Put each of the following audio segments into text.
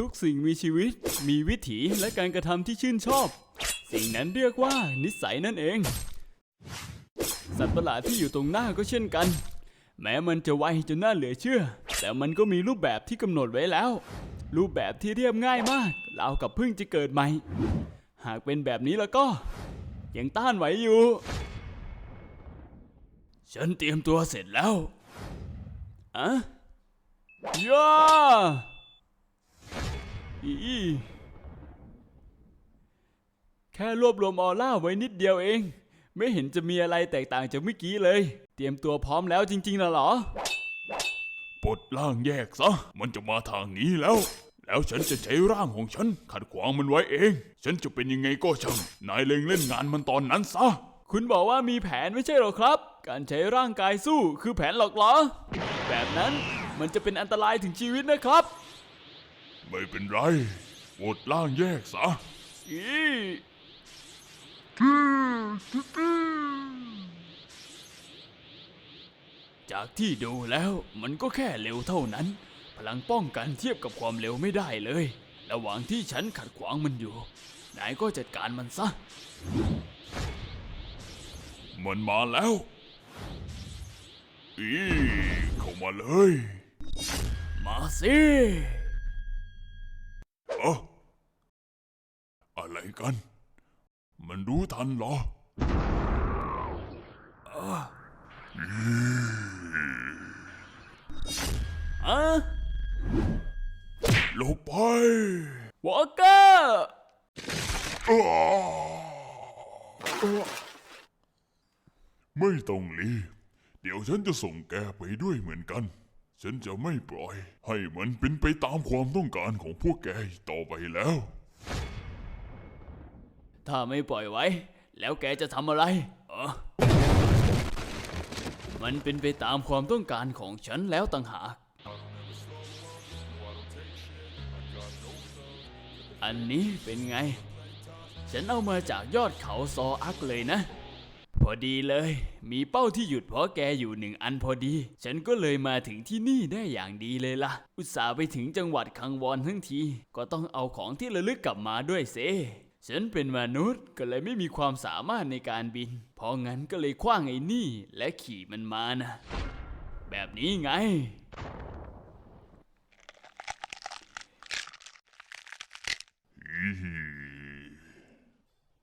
ทุกสิ่งมีชีวิต มีวิถีและการกระทำที่ชื่นชอบ สิ่งนั้นเรียกว่านิสัยนั่นเอง สัตว์ประหลาดที่อยู่ตรงหน้าก็เช่นกัน แม้มันจะไวจนน่าเหลือเชื่อ แต่มันก็มีรูปแบบที่กำหนดไว้แล้ว รูปแบบที่เรียบง่ายมากราวกับเพิ่งจะเกิดใหม่ หากเป็นแบบนี้แล้วก็ ยังต้านไหวอยู่ ฉันเตรียมตัวเสร็จแล้วอะย่า อีแค่รวบรวมออร่าไว้นิดเดียวเอง ไม่เห็นจะมีอะไรแตกต่างจากเมื่อกี้เลย เตรียมตัวพร้อมแล้วจริงๆนะเหรอ ปลดร่างแยกซะ มันจะมาทางนี้แล้ว แล้วฉันจะใช้ร่างของฉัน ขัดขวางมันไว้เอง ฉันจะเป็นยังไงก็ช่าง นายเล็งเล่นงานมันตอนนั้นซะ คุณบอกว่ามีแผนไม่ใช่หรอครับ การใช้ร่างกายสู้คือแผนหลอกเหรอ แบบนั้นมันจะเป็นอันตรายถึงชีวิตนะครับ ไม่เป็นไรปลดร่างแยกซะอีจากที่ดูแล้วมันก็แค่เร็วเท่านั้น พลังป้องกันเทียบกับความเร็วไม่ได้เลย ระหว่างที่ฉันขัดขวางมันอยู่ นายก็จัดการมันซะ มันมาแล้ว อีเข้ามาเลย มาสิ เอะอะไร กัน มันรู้ทันเหรออะลงไปวอลเกอร์อ้าไม่ต้องรีบเดี๋ยวฉันจะส่งแกไปด้วยเหมือนกัน ฉันจะไม่ปล่อย ให้มันเป็นไปตามความต้องการของพวกแกอีกต่อไปแล้ว ถ้าไม่ปล่อยไว้ แล้วแกจะทำอะไรเออมันเป็นไปตามความต้องการของฉันแล้วต่างหาก อันนี้เป็นไง ฉันเอามาจากยอดเขาซออักเลยนะ พอดีเลย มีเป้าที่หยุดเพราะแกอยู่หนึ่งอันพอดี ฉันก็เลยมาถึงที่นี่ได้อย่างดีเลยล่ะ อุตส่าห์ไปถึงจังหวัดคังวอนทั้งที ก็ต้องเอาของที่ระลึกกลับมาด้วยเซ ฉันเป็นมนุษย์ก็เลยไม่มีความสามารถในการบิน เพราะงั้นก็เลยคว้างไอ้นี่และขี่มันมานะ แบบนี้ไง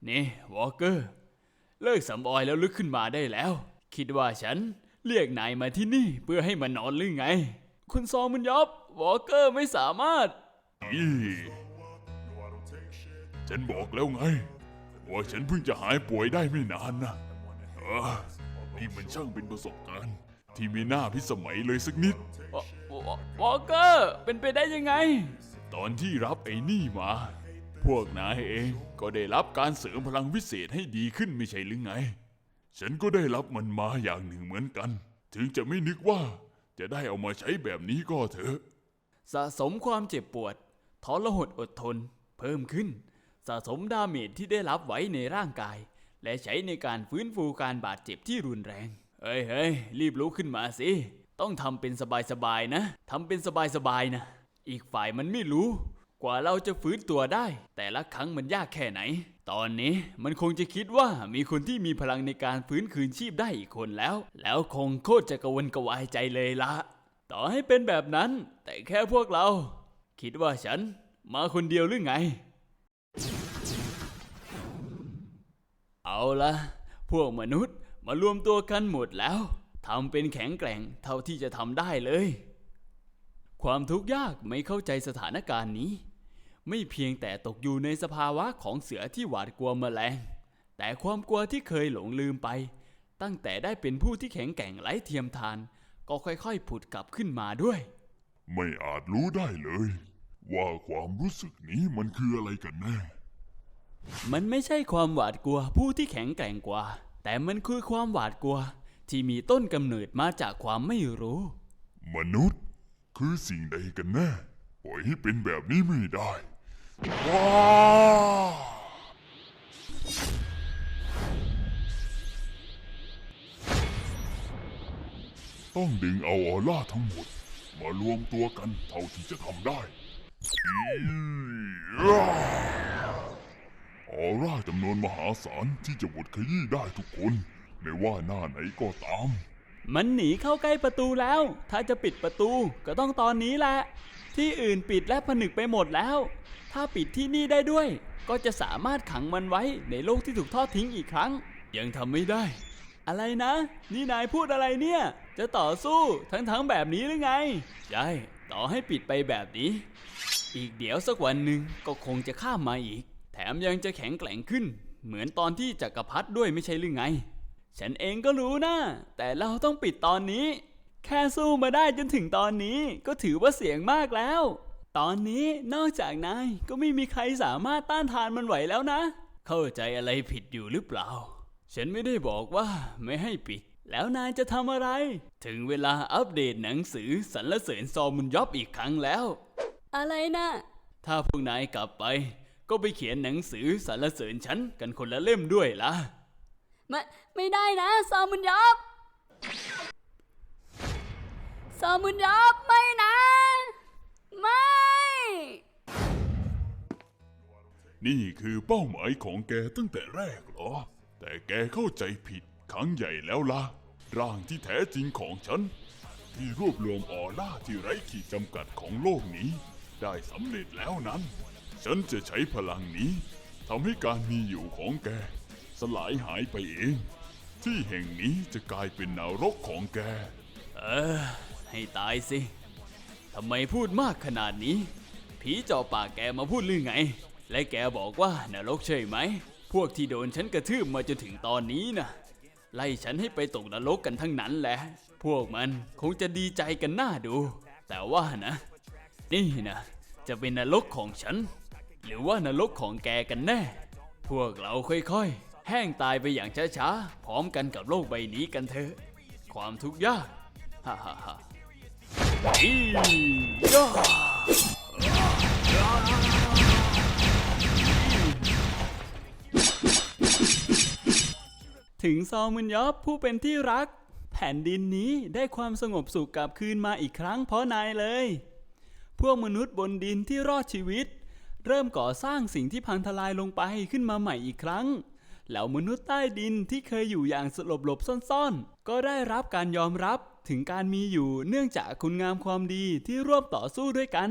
นี่วอลเกอร์ เลิกสำออยแล้วลุกขึ้นมาได้แล้ว คิดว่าฉันเรียกนายมาที่นี่เพื่อให้มานอนหรือไง คุณซองมันยอบวอลเกอร์ไม่สามารถอี ฉันบอกแล้วไง ว่าฉันเพิ่งจะหายป่วยได้ไม่นานนะเออนี่มันช่างเป็นประสบการณ์ที่ไม่น่าพิสมัยเลยสักนิดววววอลเกอร์ เป็นไปได้ยังไง ตอนที่รับไอ้นี่มา พวกนายเองก็ได้รับการเสริมพลังวิเศษให้ดีขึ้นไม่ใช่หรือไง ฉันก็ได้รับมันมาอย่างหนึ่งเหมือนกัน ถึงจะไม่นึกว่าจะได้เอามาใช้แบบนี้ก็เถอะ สะสมความเจ็บปวดทรหดอดทน เพิ่มขึ้น สะสมดาเมจที่ได้รับไว้ในร่างกาย และใช้ในการฟื้นฟูการบาดเจ็บที่รุนแรง เฮ้ยเฮ้ยรีบลุกขึ้นมาสิ ต้องทำเป็นสบายๆนะทำเป็นสบายๆนะ อีกฝ่ายมันไม่รู้ กว่าเราจะฟื้นตัวได้ แต่ละครั้งมันยากแค่ไหน ตอนนี้มันคงจะคิดว่ามีคนที่มีพลังในการฟื้นคืนชีพได้อีกคนแล้ว แล้วคงโคตรจะกระวนกระวายใจเลยละต่อให้เป็นแบบนั้น แต่แค่พวกเรา คิดว่าฉัน มาคนเดียวหรือไง เอาละพวกมนุษย์มารวมตัวกันหมดแล้วทำเป็นแข็งแกร่งเท่าที่จะทำได้เลย ความทุกข์ยากไม่เข้าใจสถานการณ์นี้ ไม่เพียงแต่ตกอยู่ในสภาวะของเสือที่หวาดกลัวแมลง แต่ความกลัวที่เคยหลงลืมไป ตั้งแต่ได้เป็นผู้ที่แข็งแกร่งไร้เทียมทาน ก็ค่อยๆผุดกลับขึ้นมาด้วย ไม่อาจรู้ได้เลย ว่าความรู้สึกนี้มันคืออะไรกันแน่ มันไม่ใช่ความหวาดกลัวผู้ที่แข็งแกร่งกว่า แต่มันคือความหวาดกลัว ที่มีต้นกำเนิดมาจากความไม่รู้ มนุษย์คือสิ่งใดกันแน่ปล่อยให้เป็นแบบนี้ไม่ได้ว้าต้องดึงเอาออร่าทั้งหมด มารวมตัวกันเท่าที่จะทำได้ออ ร่าจำนวนมหาศาลที่จะบดขยี้ได้ทุกคน ไม่ว่าหน้าไหนก็ตาม มันหนีเข้าใกล้ประตูแล้ว ถ้าจะปิดประตูก็ต้องตอนนี้แหละ ที่อื่นปิดและผนึกไปหมดแล้ว ถ้าปิดที่นี่ได้ด้วย ก็จะสามารถขังมันไว้ในโลกที่ถูกทอดทิ้งอีกครั้ง ยังทำไม่ได้ อะไรนะ นี่นายพูดอะไรเนี่ย จะต่อสู้ทั้งๆแบบนี้หรือไง ใช่ ต่อให้ปิดไปแบบนี้ อีกเดี๋ยวสักวันหนึ่งก็คงจะข้ามมาอีก มยังจะแข็งแกร่งขึ้น เหมือนตอนที่จักรพรรดิด้วยไม่ใช่หรือไง ฉันเองก็รู้นะ แต่เราต้องปิดตอนนี้ แค่สู้มาได้จนถึงตอนนี้ก็ถือว่าเสียงมากแล้ว ตอนนี้นอกจากนายก็ไม่มีใครสามารถต้านทานมันไหวแล้วนะ เข้าใจอะไรผิดอยู่หรือเปล่า ฉันไม่ได้บอกว่าไม่ให้ปิด แล้วนายจะทำอะไร ถึงเวลาอัปเดตหนังสือสรรเสริญซอมุนยอบอีกครั้งแล้ว อะไรนะถ้าพวกนายกลับไป ก็ไปเขียนหนังสือสรรเสริญฉันกันคนละเล่มด้วยล่ะ ไม่ไม่ได้นะ ซอมุนยอบ ซอมุนยอบไม่นะ ไม่ นี่คือเป้าหมายของแกตั้งแต่แรกเหรอ แต่แกเข้าใจผิดครั้งใหญ่แล้วล่ะ ร่างที่แท้จริงของฉัน ที่รวบรวมออร่าที่ไร้ขีดจำกัดของโลกนี้ ได้สำเร็จแล้วนั้น ฉันจะใช้พลังนี้ทำให้การมีอยู่ของแก สลายหายไปเอง ที่แห่งนี้จะกลายเป็นนรกของแก เออ ให้ตายสิทำไมพูดมากขนาดนี้ ผีเจาะปากแกมาพูดหรือไง และแกบอกว่านรกใช่ไหม พวกที่โดนฉันกระทืบมาจนถึงตอนนี้นะไล่ฉันให้ไปตกนรกกันทั้งนั้นแหละ พวกมันคงจะดีใจกันหน้าดู แต่ว่านะ นี่นะ จะเป็นนรกของฉัน รือว่านรกของแกกันแน่ พวกเราค่อยๆ แห้งตายไปอย่างช้าๆ พร้อมกันกับโลกใบนี้กันเถอะ ความทุกข์ยากฮ่าฮ่าฮ่าอีย่าถึงซอมุนยอบผู้เป็นที่รัก แผ่นดินนี้ได้ความสงบสุขกลับคืนมาอีกครั้งเพราะนายเลย พวกมนุษย์บนดินที่รอดชีวิต เริ่มก่อสร้างสิ่งที่พังทลายลงไปขึ้นมาใหม่อีกครั้ง แล้วมนุษย์ใต้ดินที่เคยอยู่อย่างสลบหลบซ่อนๆ ก็ได้รับการยอมรับถึงการมีอยู่เนื่องจากคุณงามความดีที่ร่วมต่อสู้ด้วยกัน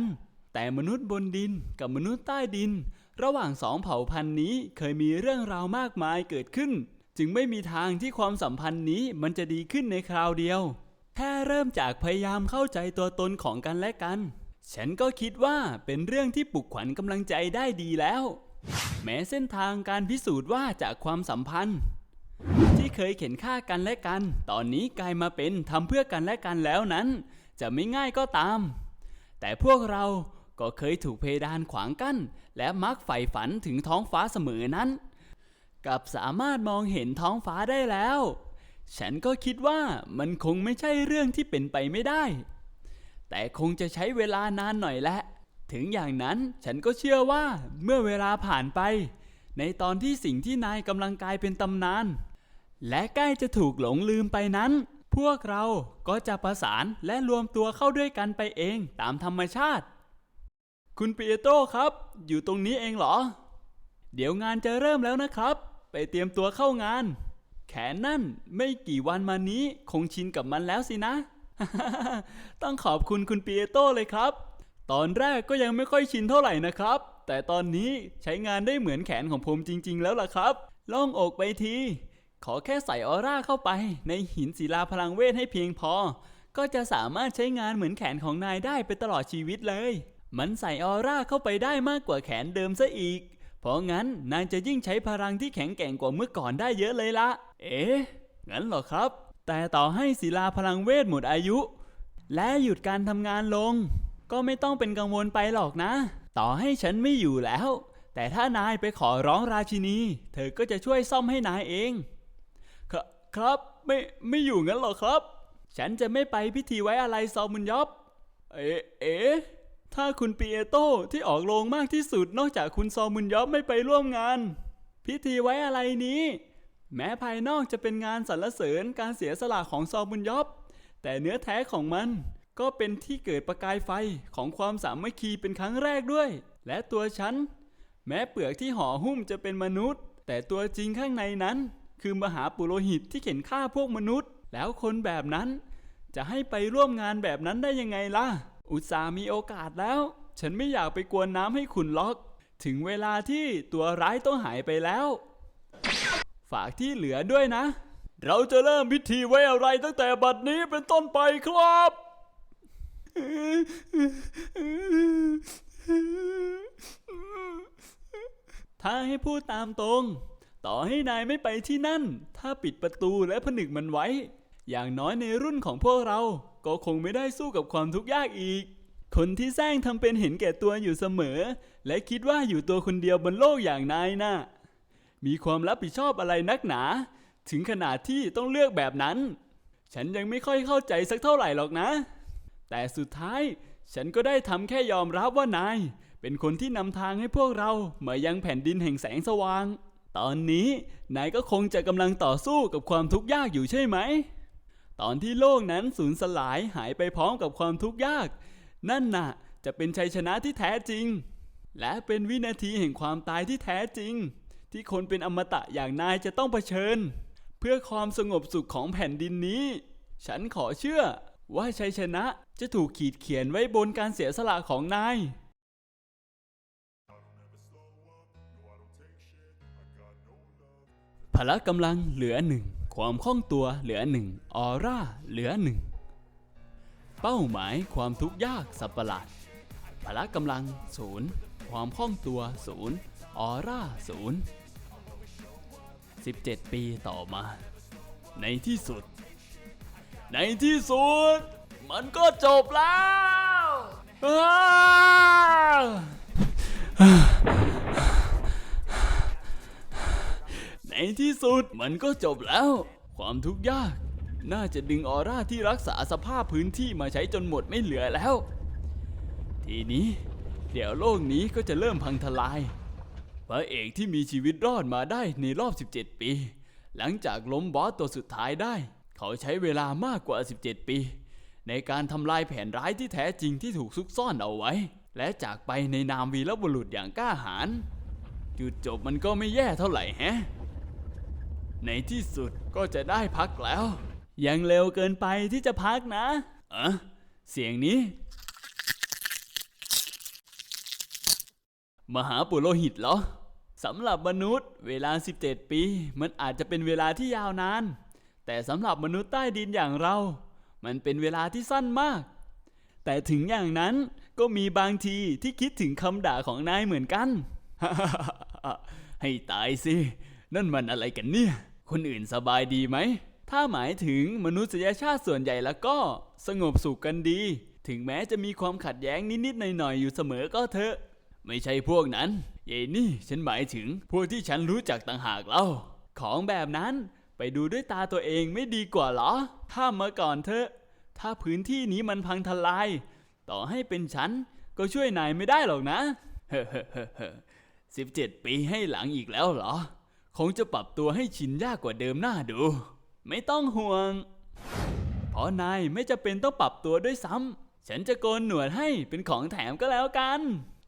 แต่มนุษย์บนดินกับมนุษย์ใต้ดิน ระหว่างสองเผ่าพันธุ์นี้เคยมีเรื่องราวมากมายเกิดขึ้น จึงไม่มีทางที่ความสัมพันธ์นี้มันจะดีขึ้นในคราวเดียว แค่เริ่มจากพยายามเข้าใจตัวตนของกันและกัน ฉันก็คิดว่าเป็นเรื่องที่ปลุกขวัญกำลังใจได้ดีแล้ว แม้เส้นทางการพิสูจน์ว่าจากความสัมพันธ์ ที่เคยเข็นฆ่ากันและกัน ตอนนี้กลายมาเป็นทำเพื่อกันและกันแล้วนั้น จะไม่ง่ายก็ตาม แต่พวกเราก็เคยถูกเพดานขวางกั้น และมักใฝ่ฝันถึงท้องฟ้าเสมอนั้น กับสามารถมองเห็นท้องฟ้าได้แล้ว ฉันก็คิดว่ามันคงไม่ใช่เรื่องที่เป็นไปไม่ได้ แต่คงจะใช้เวลานานหน่อยแหละ ถึงอย่างนั้นฉันก็เชื่อว่าเมื่อเวลาผ่านไป ในตอนที่สิ่งที่นายกำลังกลายเป็นตำนาน และใกล้จะถูกหลงลืมไปนั้น พวกเราก็จะประสานและรวมตัวเข้าด้วยกันไปเองตามธรรมชาติ คุณปีเอโต้ครับ อยู่ตรงนี้เองเหรอ เดี๋ยวงานจะเริ่มแล้วนะครับ ไปเตรียมตัวเข้างาน แขนนั่นไม่กี่วันมานี้คงชินกับมันแล้วสินะ ต้องขอบคุณคุณปีเอโต้เลยครับ ตอนแรกก็ยังไม่ค่อยชินเท่าไหร่นะครับ แต่ตอนนี้ใช้งานได้เหมือนแขนของผมจริง ๆ แล้วล่ะครับล่องอกไปที ขอแค่ใส่ออร่าเข้าไปในหินศิลาพลังเวทให้เพียงพอ ก็จะสามารถใช้งานเหมือนแขนของนายได้ไปตลอดชีวิตเลย มันใส่ออร่าเข้าไปได้มากกว่าแขนเดิมซะอีก เพราะงั้นนายจะยิ่งใช้พลังที่แข็งแกร่งกว่าเมื่อก่อนได้เยอะเลยละ เอ๊ะ งั้นเหรอครับ แต่ต่อให้ศิลาพลังเวทหมดอายุ และหยุดการทำงานลง ก็ไม่ต้องเป็นกังวลไปหรอกนะ ต่อให้ฉันไม่อยู่แล้ว แต่ถ้านายไปขอร้องราชินี เธอก็จะช่วยซ่อมให้นายเองคครับไม่ไม่อยู่งั้นหรอครับ ฉันจะไม่ไปพิธีไว้อะไรซอมุนยอบเอ๊เอ๊ถ้าคุณปีเอโต้ที่ออกโรงมากที่สุดนอกจากคุณซอมุนยอบไม่ไปร่วมงาน พิธีไว้อะไรนี้ แม้ภายนอกจะเป็นงานสรรเสริญการเสียสละของซอมุนยอบ แต่เนื้อแท้ของมันก็เป็นที่เกิดประกายไฟของความสามัคคีเป็นครั้งแรกด้วย และตัวฉัน แม้เปลือกที่ห่อหุ้มจะเป็นมนุษย์ แต่ตัวจริงข้างในนั้น คือมหาปุโรหิตที่เข็นฆ่าพวกมนุษย์ แล้วคนแบบนั้น จะให้ไปร่วมงานแบบนั้นได้ยังไงล่ะ อุตส่าห์มีโอกาสแล้ว ฉันไม่อยากไปกวนน้ำให้ขุนล็อก ถึงเวลาที่ตัวร้ายต้องหายไปแล้ว ฝากที่เหลือด้วยนะ เราจะเริ่มพิธีไว้อะไรตั้งแต่บัดนี้เป็นต้นไปครับถ้าให้พูดตามตรง ต่อให้นายไม่ไปที่นั่น ถ้าปิดประตูและผนึกมันไว้ อย่างน้อยในรุ่นของพวกเรา ก็คงไม่ได้สู้กับความทุกข์ยากอีก คนที่แซงทำเป็นเห็นแก่ตัวอยู่เสมอ และคิดว่าอยู่ตัวคนเดียวบนโลกอย่างนายน่ะ มีความรับผิดชอบอะไรนักหนา ถึงขนาดที่ต้องเลือกแบบนั้น ฉันยังไม่ค่อยเข้าใจสักเท่าไหร่หรอกนะ แต่สุดท้ายฉันก็ได้ทำแค่ยอมรับว่านาย เป็นคนที่นำทางให้พวกเรามายังแผ่นดินแห่งแสงสว่าง ตอนนี้นายก็คงจะกำลังต่อสู้กับความทุกข์ยากอยู่ใช่ไหม ตอนที่โลกนั้นสูญสลายหายไปพร้อมกับความทุกข์ยาก นั่นน่ะ จะเป็นชัยชนะที่แท้จริง และเป็นวินาทีแห่งความตายที่แท้จริง ที่คนเป็นอมตะอย่างนายจะต้องเผชิญ เพื่อความสงบสุขของแผ่นดินนี้ ฉันขอเชื่อว่าชัยชนะจะถูกขีดเขียนไว้บนการเสียสละของนาย พละกำลังเหลือหนึ่ง ความคล่องตัวเหลือหนึ่ง ออร่าเหลือหนึ่ง เป้าหมายความทุกข์ยากสับประหลาด พละกำลังศูนย์ ความคล่องตัวศูนย์ ออร่าศูนย์ 17 ปีต่อมา ในที่สุด ในที่สุด มันก็จบแล้วในที่สุดมันก็จบแล้ว ความทุกข์ยาก น่าจะดึงออร่าที่รักษาสภาพพื้นที่มาใช้จนหมดไม่เหลือแล้ว ทีนี้ เดี๋ยวโลกนี้ก็จะเริ่มพังทลาย พระเอกที่มีชีวิตรอดมาได้ในรอบ 17 ปี หลังจากล้มบอสตัวสุดท้ายได้ เขาใช้เวลามากกว่า 17 ปี ในการทำลายแผนร้ายที่แท้จริงที่ถูกซุกซ่อนเอาไว้ และจากไปในนามวีรบุรุษอย่างกล้าหาญจุดจบมันก็ไม่แย่เท่าไหร่แฮะ ในที่สุดก็จะได้พักแล้ว ยังเร็วเกินไปที่จะพักนะอะเสียงนี้ มหาปุโรหิตเหรอ สำหรับมนุษย์ เวลา 17 ปี มันอาจจะเป็นเวลาที่ยาวนาน แต่สำหรับมนุษย์ใต้ดินอย่างเรา มันเป็นเวลาที่สั้นมาก แต่ถึงอย่างนั้นก็มีบางทีที่คิดถึงคำด่าของนายเหมือนกัน ให้ตายสิ นั่นมันอะไรกันเนี่ย คนอื่นสบายดีไหม ถ้าหมายถึงมนุษยชาติส่วนใหญ่แล้วก็สงบสุขกันดี ถึงแม้จะมีความขัดแย้งนิดๆหน่อยๆอยู่เสมอก็เถอะ ไม่ใช่พวกนั้นเยนี่ฉันหมายถึงพวกที่ฉันรู้จักต่างหากเล่า ของแบบนั้นไปดูด้วยตาตัวเองไม่ดีกว่าหรอ ถ้ามาก่อนเถอะ ถ้าพื้นที่นี้มันพังทลาย ต่อให้เป็นฉันก็ช่วยนายไม่ได้หรอกนะ เฮ้อสิบเจ็ดปีให้หลังอีกแล้วเหรอ คงจะปรับตัวให้ชินยากกว่าเดิมหน้าดู ไม่ต้องห่วง เพราะนายไม่จะเป็นต้องปรับตัวด้วยซ้ำ ฉันจะโกนหนวดให้เป็นของแถมก็แล้วกัน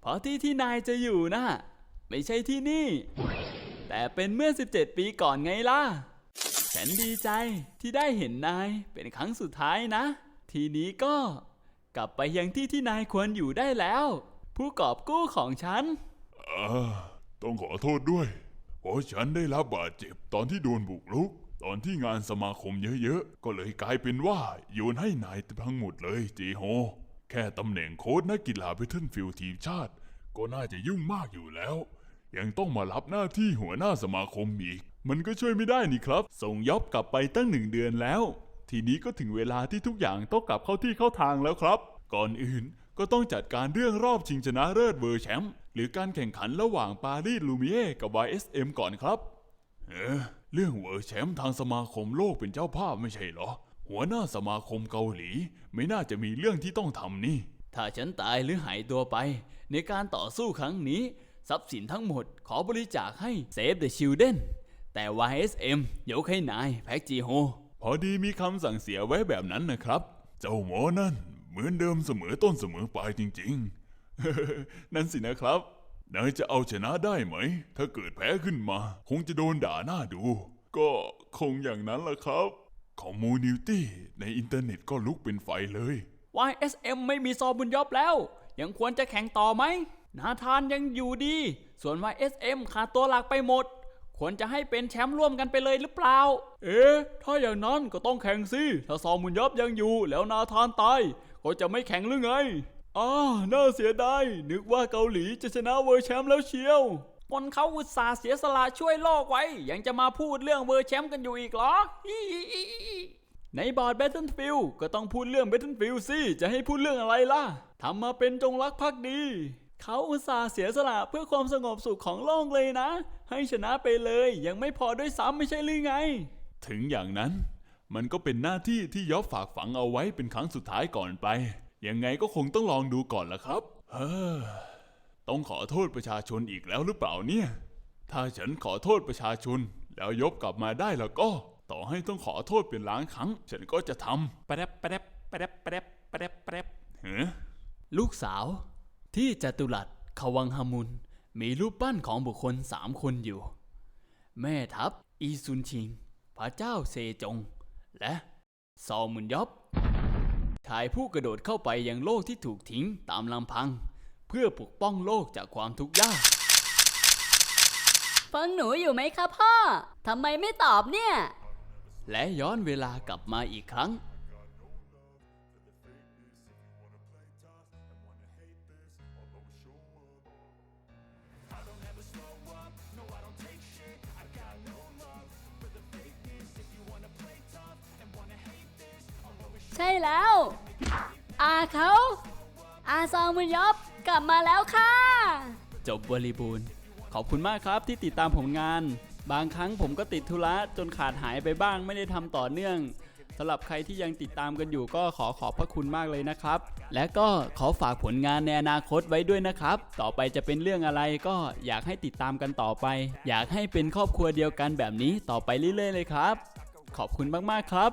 เพราะที่ที่นายจะอยู่นะไม่ใช่ที่นี่ แต่เป็นเมื่อ 17 ปีก่อนไงล่ะ ฉันดีใจที่ได้เห็นนายเป็นครั้งสุดท้ายนะ ทีนี้ก็กลับไปยังที่ที่นายควรอยู่ได้แล้ว ผู้กอบกู้ของฉัน อ่าต้องขอโทษด้วย เพราะฉันได้รับบาดเจ็บตอนที่โดนบุกรุก ตอนที่งานสมาคมเยอะๆ ก็เลยกลายเป็นว่าโยนให้นายทั้งหมดเลยจีโฮ แค่ตำแหน่งโค้ชนักกีฬาเพทเทิลฟิลทีมชาติ ก็น่าจะยุ่งมากอยู่แล้ว ยังต้องมารับหน้าที่หัวหน้าสมาคมอีก มันก็ช่วยไม่ได้นี่ครับ ส่งยอบกลับไปตั้งหนึ่งเดือนแล้ว ทีนี้ก็ถึงเวลาที่ทุกอย่างต้องกลับเข้าที่เข้าทางแล้วครับ ก่อนอื่นก็ต้องจัดการเรื่องรอบชิงชนะเลิศเวอร์แชมป์หรือการแข่งขันระหว่างปารีสลูมิเอกับ YSM ก่อนครับ เออเรื่องเวอร์แชมป์ทางสมาคมโลกเป็นเจ้าภาพไม่ใช่เหรอ หัวหน้าสมาคมเกาหลีไม่น่าจะมีเรื่องที่ต้องทำนี่ ถ้าฉันตายหรือหายตัวไป ในการต่อสู้ครั้งนี้ ทรัพย์สินทั้งหมดขอบริจาคให้ Save the Children แต่ YSM ยกให้นายแพ็กจีโฮ พอดีมีคำสั่งเสียไว้แบบนั้นนะครับ เจ้าหมอนั่นเหมือนเดิมเสมอต้นเสมอปลายจริงๆ นั่นสินะครับนายจะเอาชนะได้ไหม ถ้าเกิดแพ้ขึ้นมา คงจะโดนด่าหน้าดู ก็คงอย่างนั้นล่ะครับ คอมมูนิตี้ในอินเทอร์เน็ตก็ลุกเป็นไฟเลย YSM ไม่มีซอบุญยอบแล้ว ยังควรจะแข่งต่อไหม นาธานยังอยู่ดี ส่วน YSM ขาดตัวหลักไปหมด ควรจะให้เป็นแชมป์ร่วมกันไปเลยหรือเปล่า เอ๊ะ ถ้าอย่างนั้นก็ต้องแข่งสิ ถ้าซอบุญยอบยังอยู่ แล้วนาธานตาย ก็จะไม่แข่งหรือไงอ้าน่าเสียดาย นึกว่าเกาหลีจะชนะเวอร์แชมป์แล้วเชียว คนเขาอุตส่าห์เสียสละช่วยโลกไว้ ยังจะมาพูดเรื่องเวอร์แชมป์กันอยู่อีกเหรอ ในบอร์ด Battlefield ก็ต้องพูดเรื่อง Battlefield สิจะให้พูดเรื่องอะไรล่ะทำมาเป็นจงรักภักดี เขาอุตส่าห์เสียสละเพื่อความสงบสุขของโลกเลยนะ ให้ชนะไปเลยยังไม่พอด้วยซ้ำไม่ใช่หรือไง ถึงอย่างนั้นมันก็เป็นหน้าที่ที่ยอบฝากฝังเอาไว้เป็นครั้งสุดท้ายก่อนไป ยังไงก็คงต้องลองดูก่อนละครับ เฮ้อ ต้องขอโทษประชาชนอีกแล้วหรือเปล่าเนี่ย ถ้าฉันขอโทษประชาชน แล้วยบกลับมาได้แล้วก็ ต่อให้ต้องขอโทษเป็นล้านครั้ง ฉันก็จะทำแป๊บแป๊บแป๊บแป๊บแป๊บแป๊บเฮ้อลูกสาว ที่จตุรัสขวังหมุน มีรูปปั้นของบุคคลสามคนอยู่ แม่ทัพ อีซุนชิง พระเจ้าเซจง และซอมุนยอบชายผู้กระโดดเข้าไปยังโลกที่ถูกทิ้งตามลำพังเพื่อปกป้องโลกจากความทุกข์ยาก ฟังหนูอยู่ไหมคะพ่อ ทำไมไม่ตอบเนี่ย และย้อนเวลากลับมาอีกครั้ง ใช่แล้ว อาเขา อาซองมุนยอบ กลับมาแล้วค่ะ จบบริบูรณ์ ขอบคุณมากครับที่ติดตามผลงาน บางครั้งผมก็ติดธุระจนขาดหายไปบ้างไม่ได้ทำต่อเนื่องสำหรับใครที่ยังติดตามกันอยู่ก็ขอขอบพระคุณมากเลยนะครับ และก็ขอฝากผลงานในอนาคตไว้ด้วยนะครับ ต่อไปจะเป็นเรื่องอะไรก็อยากให้ติดตามกันต่อไป อยากให้เป็นครอบครัวเดียวกันแบบนี้ต่อไปเรื่อยๆเลยครับ ขอบคุณมากๆครับ